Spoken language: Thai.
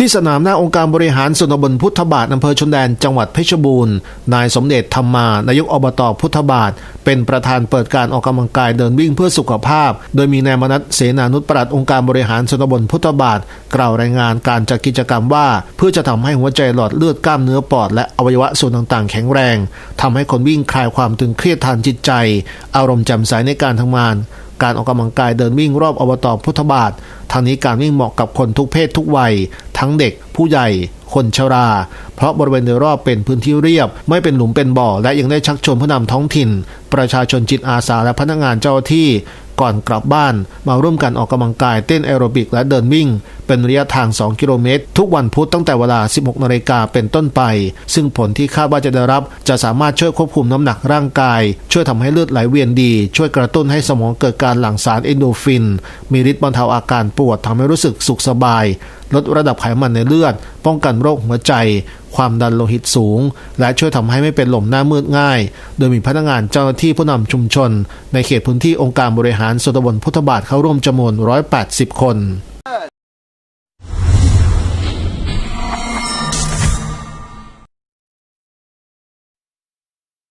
ที่สนามหน้าองค์การบริหารส่วนตำบลพุทธบาทอำเภอชนแดนจังหวัดเพชรบูรณ์ นายสมเด็จธรรมานายกอบตพุทธบาท เป็นประธานเปิดการออกกำลังกายเดินวิ่งเพื่อสุขภาพ โดยมีนายมนัสเสนานุปลัดองค์การบริหารส่วนตำบลพุทธบาท กล่าวรายงานการจัดกิจกรรมว่า เพื่อจะทำให้หัวใจหลอดเลือดกล้ามเนื้อปอดและอวัยวะส่วนต่างๆ แข็งแรงทำให้คนวิ่งคลายความตึงเครียดทางจิตใจ อารมณ์แจ่มใสในการทำงาน การออกกำลังกายเดินวิ่งรอบอบตพุทธบาททางนี้การวิ่งเหมาะกับคนทุกเพศทุกวัย ทั้งเด็กผู้ใหญ่ คนชรา เพราะบริเวณโดยรอบเป็นพื้นที่เรียบ ไม่เป็นหลุมเป็นบ่อ และยังได้ชักชวนผู้นำท้องถิ่น ประชาชนจิตอาสาและพนักงานเจ้าที่ ก่อนกลับบ้านมาร่วมกันออกกำลังกายเต้นแอโรบิกและเดินวิ่ง เป็นระยะทาง 2 กิโลเมตร ทุกวันพุธตั้งแต่เวลา 16นาฬิกาเป็นต้นไป ซึ่งผลที่คาดว่าจะได้รับ จะสามารถช่วยควบคุมน้ำหนักร่างกาย ช่วยทำให้เลือดไหลเวียนดี ช่วยกระตุ้นให้สมองเกิดการหลั่งสารเอนโดฟิน มีฤทธิ์บรรเทาอาการปวดทำให้รู้สึกสุขสบาย ลดระดับไขมันในเลือด ป้องกันโรคหัวใจ ความดันโลหิตสูง และช่วยทำให้ไม่เป็นลมหน้ามืดง่าย โดยมีพนักงานเจ้าหน้าที่ผู้นำชุมชน ในเขตพื้นที่องค์การบริหารส่วนตำบลพุทธบาทเข้าร่วมจำนวน 180 คน